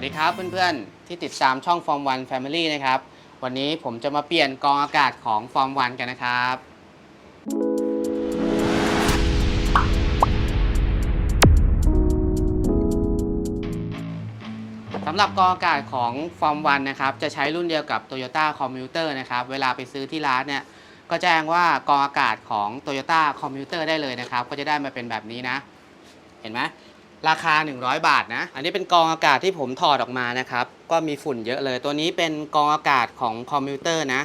วัสดีครับเพื่อนๆ ที่ติดตามช่อง Form 1 Family นะครับ วันนี้ผมจะมาเปลี่ยนกองอากาศของ Form 1 กันนะครับ สำหรับกองอากาศของ Form 1 นะครับ จะใช้รุ่นเดียวกับ Toyota Commuter นะครับ เวลาไปซื้อที่ร้านเนี่ย ก็แจ้งว่ากองอากาศของ Toyota Commuter ได้เลยนะครับ ก็จะได้มาเป็นแบบนี้นะ เห็นไหม ราคา 100 บาทนะ อันนี้เป็นกองอากาศที่ผมถอดออกมานะครับ ก็มีฝุ่นเยอะเลย ตัวนี้เป็นกองอากาศของคอมพิวเตอร์นะ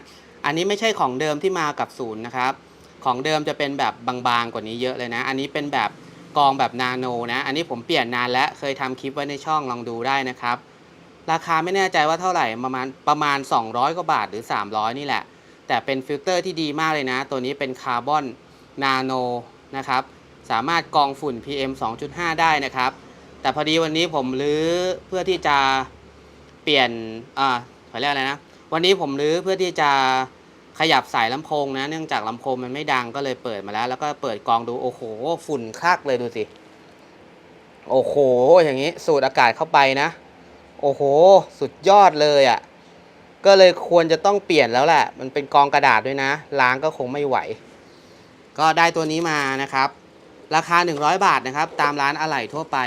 อันนี้ไม่ใช่ของเดิมที่มากับศูนย์นะครับ ของเดิมจะเป็นแบบบางๆกว่านี้เยอะเลยนะ อันนี้เป็นแบบกองแบบนาโนนะ อันนี้ผมเปลี่ยนนานแล้ว เคยทำคลิปไว้ในช่องลองดูได้นะครับ ราคาไม่แน่ใจว่าเท่าไหร่ประมาณประมาณ 200 กว่าบาทหรือ 300 นี่แหละ แต่เป็นฟิลเตอร์ที่ดีมากเลยนะ ตัวนี้เป็นคาร์บอนนาโนนะครับ สามารถกองฝุ่น PM 2.5 ได้นะครับ แต่พอดีวันนี้ผมรื้อเพื่อที่จะเปลี่ยนอ่าขอเรียกอะไรนะ วันนี้ผมรื้อเพื่อที่จะขยับสายลำโพงนะ เนื่องจากลำโพงมันไม่ดังก็เลยเปิดมาแล้ว แล้วก็เปิดกองดูโอ้โห ฝุ่นคลักเลยดูสิ โอ้โห อย่างนี้สูดอากาศเข้าไปนะ โอ้โห สุดยอดเลยอะ่ะ ก็เลยควรจะต้องเปลี่ยนแล้วแหละ มันเป็นกองกระดาษด้วยนะ ล้างก็คงไม่ไหว ก็ได้ตัวนี้มานะครับ ราคา 100 บาทนะครับ ตามร้านอะไหล่ทั่วไป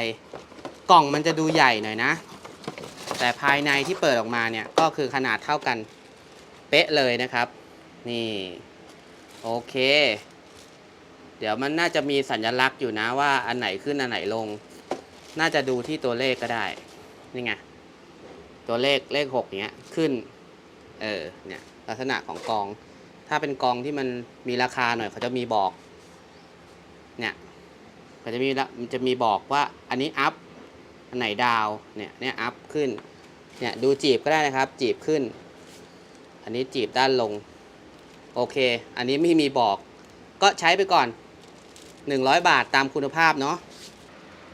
กล่องมันจะดูใหญ่หน่อยนะ แต่ภายในที่เปิดออกมาเนี่ยก็คือขนาดเท่ากันเป๊ะเลยนะครับ นี่ โอเค เดี๋ยวมันน่าจะมีสัญลักษณ์อยู่นะว่าอันไหนขึ้นอันไหนลง น่าจะดูที่ตัวเลขก็ได้ นี่ไง ตัวเลขเลขหกเนี้ยขึ้น เออ เนี่ย ลักษณะของกอง ถ้าเป็นกองที่มันมีราคาหน่อยเขาจะมีบอก เนี่ย เขาจะมีละมันจะมีบอกว่าอันนี้อัพอันไหนดาวเนี่ยเนี่ยอัพขึ้นเนี่ยดูจีบก็ได้นะครับ จีบขึ้น อันนี้จีบด้านลง โอเค อันนี้ไม่มีบอก ก็ใช้ไปก่อน 100 บาทตามคุณภาพเนาะ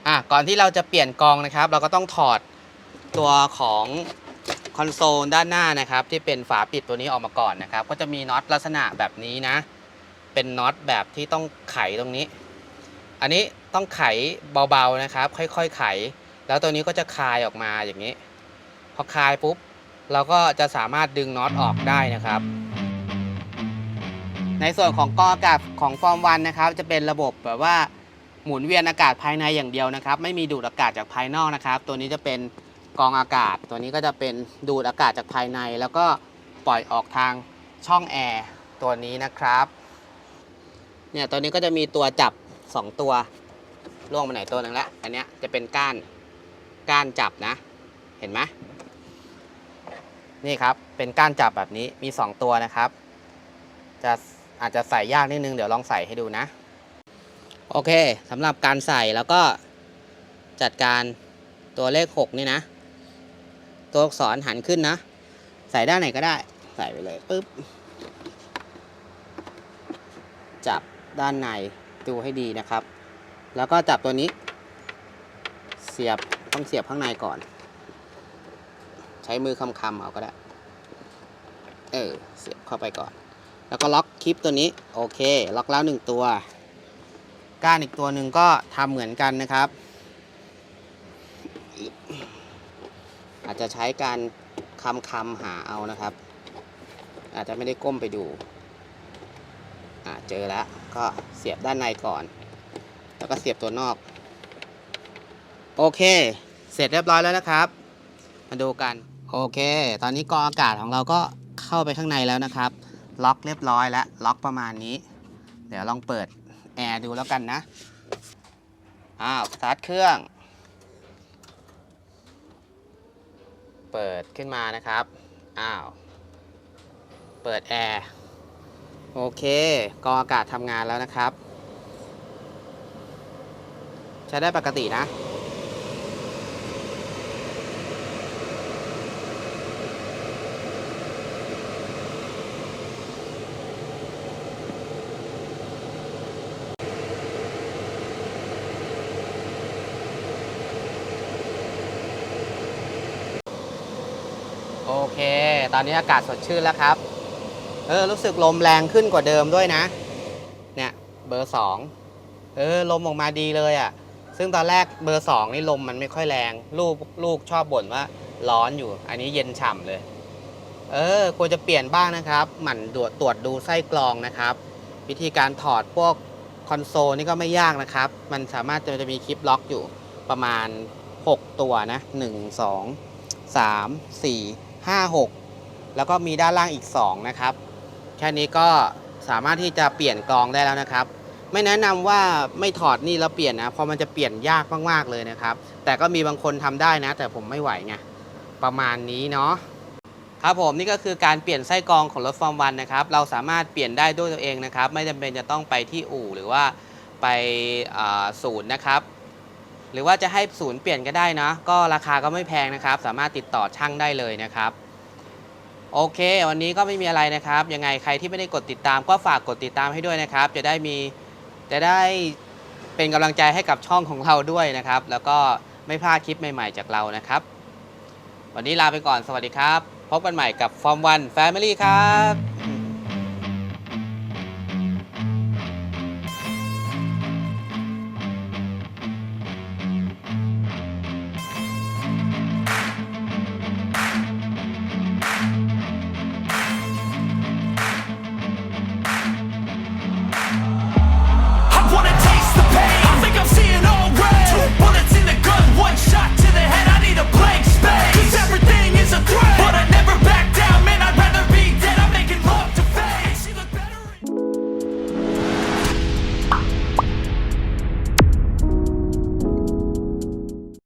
อะก่อนที่เราจะเปลี่ยนกองนะครับ เราก็ต้องถอดตัวของคอนโซลด้านหน้านะครับ ที่เป็นฝาปิดตัวนี้ออกมาก่อนนะครับ ก็จะมีน็อตลักษณะแบบนี้นะ เป็นน็อตแบบที่ต้องไขตรงนี้ อันนี้ ต้องไขเบาๆนะครับ ค่อยๆไข แล้วตัวนี้ก็จะคลายออกมาอย่างนี้ พอคลายปุ๊บ เราก็จะสามารถดึงน็อตออกได้นะครับ ในส่วนของกออากาศของฟอร์มวันนะครับ จะเป็นระบบแบบว่าหมุนเวียนอากาศภายในอย่างเดียวนะครับ ไม่มีดูดอากาศจากภายนอกนะครับ ตัวนี้จะเป็นกองอากาศ ตัวนี้ก็จะเป็นดูดอากาศจากภายใน แล้วก็ปล่อยออกทางช่องแอร์ตัวนี้นะครับ เนี่ยตัวนี้ก็จะมีตัวจับ 2 ตัว ล่วงมาไหนตัวหนึ่งแล้วอันเนี้ยจะเป็นก้านก้านจับนะ เห็นไหมนี่ครับเป็นก้านจับแบบนี้มี 2 ตัวนะครับ จะอาจจะใส่ยากนิดนึงเดี๋ยวลองใส่ให้ดูนะ โอเคสำหรับการใส่แล้วก็จัดการตัวเลข 6 นี่นะ ตัวอักษรหันขึ้นนะ ใส่ด้านไหนก็ได้ ใส่ไปเลยปึ๊บ จับด้านในดูให้ดีนะครับ แล้วก็จับตัวนี้ เสียบต้องเสียบข้างในก่อน ใช้มือคำๆเอาก็ได้ เออ เสียบเข้าไปก่อน แล้วก็ล็อกคลิปตัวนี้ โอเค ล็อกแล้วหนึ่งตัวก้านอีกตัวหนึ่งก็ทำเหมือนกันนะครับ อาจจะใช้การคำคำหาเอานะครับ อาจจะไม่ได้ก้มไปดู อ่าเจอแล้วก็เสียบด้านในก่อน แล้วก็เสียบตัวนอก โอเค เสร็จเรียบร้อยแล้วนะครับ มาดูกัน โอเค ตอนนี้กองอากาศของเราก็เข้าไปข้างในแล้วนะครับ ล็อกเรียบร้อยแล้ว ล็อกประมาณนี้ เดี๋ยวลองเปิดแอร์ดูแล้วกันนะ อ้าว สตาร์ทเครื่อง เปิดขึ้นมานะครับ อ้าว เปิดแอร์ โอเค กองอากาศทำงานแล้วนะครับ ช้ได้ปกตินะโอเค ตอนนี้อากาศสดชื่นแล้วครับ เออ รู้สึกลมแรงขึ้นกว่าเดิมด้วยนะ เนี่ย เบอร์สอง เออ ลมออกมาดีเลยอะ่ะ ซึ่งตอนแรกเบอร์สองนี่ลมมันไม่ค่อยแรง ลูกลูกชอบบ่นว่าร้อนอยู่ อันนี้เย็นฉ่ำเลย เออควรจะเปลี่ยนบ้างนะครับ หมั่นตรวจตรวจดูไส้กรองนะครับ วิธีการถอดพวกคอนโซลนี่ก็ไม่ยากนะครับ มันสามารถจะจะมีคลิปล็อกอยู่ประมาณ 6 ตัวนะ 1 2 3 4 5 6 แล้วก็มีด้านล่างอีก 2 นะครับ แค่นี้ก็สามารถที่จะเปลี่ยนกรองได้แล้วนะครับ ไม่แนะนำว่าไม่ถอดนี่แล้วเปลี่ยนนะเพราะมันจะเปลี่ยนยากมากๆเลยนะครับ แต่ก็มีบางคนทำได้นะ แต่ผมไม่ไหวไงประมาณนี้เนาะครับผมนี่ก็คือการเปลี่ยนไส้กรองของรถฟอร์มวันนะครับเราสามารถเปลี่ยนได้ด้วยตัวเองนะครับ ไม่จำเป็นจะต้องไปที่อู่หรือว่าไปศูนย์นะครับ หรือว่าจะให้ศูนย์เปลี่ยนก็ได้นะก็ราคาก็ไม่แพงนะครับ สามารถติดต่อช่างได้เลยนะครับโอเค วันนี้ก็ไม่มีอะไรนะครับ ยังไงใครที่ไม่ได้กดติดตามก็ฝากกดติดตามให้ด้วยนะครับ จะได้มี จะได้เป็นกำลังใจให้กับช่องของเราด้วยนะครับ แล้วก็ไม่พลาดคลิปใหม่ๆจากเรานะครับ วันนี้ลาไปก่อนสวัสดีครับ พบกันใหม่กับ Form 1 Family ครับ